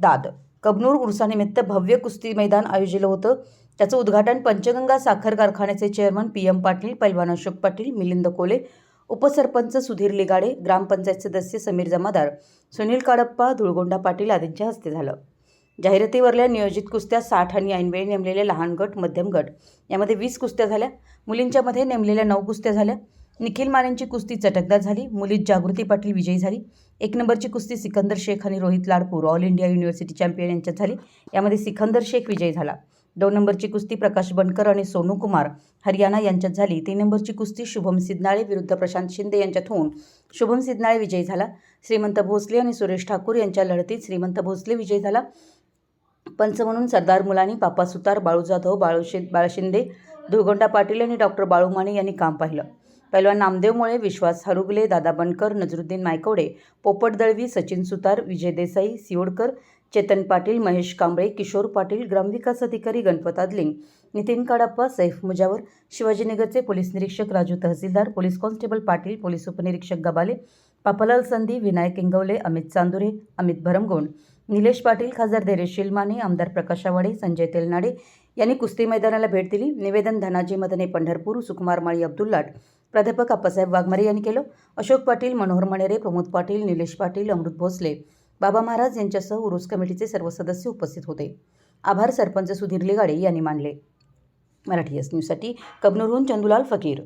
दाद. कबनूर उर्सानिमित्त भव्य कुस्ती मैदान आयोजिलं होतं. त्याचं उद्घाटन पंचगंगा साखर कारखान्याचे चेअरमन पी एम पाटील पैलवान अशोक पाटील मिलिंद कोले उपसरपंच सुधीर लिगाडे ग्रामपंचायत सदस्य समीर जमादार सुनील काडप्पा धुळगोंडा पाटील आदींच्या हस्ते झालं. जाहिरातीवरल्या नियोजित कुस्त्या साठ आणि ऐनवेळी नेमलेले लहान गट मध्यम गट. यामध्ये वीस कुस्त्या झाल्या. मुलींच्यामध्ये नेमलेल्या नऊ कुस्त्या झाल्या. निखिल मानेंची कुस्ती चटकदार झाली मुलीत जागृती पाटील विजयी झाली. एक नंबरची कुस्ती सिकंदर शेख आणि Rohit Ladpur all India university champion यांच्यात झाली. यामध्ये सिकंदर शेख विजयी झाला. दोन नंबरची कुस्ती प्रकाश बनकर आणि सोनू कुमार हरियाणा यांच्यात झाली. तीन नंबरची कुस्ती शुभम सिद्नाळे विरुद्ध प्रशांत शिंदे यांच्यात होऊन शुभम सिद्नाळे विजयी झाला. श्रीमंत भोसले आणि सुरेश ठाकूर यांच्या लढतीत श्रीमंत भोसले विजयी झाला. पंच म्हणून सरदार मुलानी पापा सुतार बाळू जाधव बाळू शे बाळशिंदे दुर्गोंडा पाटील आणि डॉक्टर बाळू माने यांनी काम पाहिलं. पैलवान नामदेवमुळे विश्वास हरुगले दादा बनकर नजरुद्दीन मायकवडे पोपट दळवी सचिन सुतार विजय देसाई सिओडकर चेतन पाटील महेश कांबळे किशोर पाटील ग्रामविकास अधिकारी गणपत आदलिंग नितीन काडाप्पा सैफ मुजावर शिवाजीनगरचे पोलीस निरीक्षक राजू तहसीलदार पोलीस कॉन्स्टेबल पाटील पोलीस उपनिरीक्षक गबाले पापालाल संधी विनायक इंगवले अमित चांदुरे अमित भरमगोंड निलेश पाटील खासदार धैर्यशील शिलमाने आमदार प्रकाश आवाडे संजय तेलनाडे यांनी कुस्ती मैदानाला भेट दिली. निवेदन धनाजी मदने पंढरपूर सुकुमार माळी अब्दुल्लाट प्राध्यापक अप्पासाहेब वाघमारे यांनी केलं. अशोक पाटील मनोहर मणेरे प्रमोद पाटील निलेश पाटील अमृत भोसले बाबा महाराज यांच्यासह उरुस कमिटीचे सर्व सदस्य उपस्थित होते. आभार सरपंच सुधीर लिगाडे यांनी मानले. मराठी एस न्यूजसाठी कबनूरहून चंदुलाल फकीर.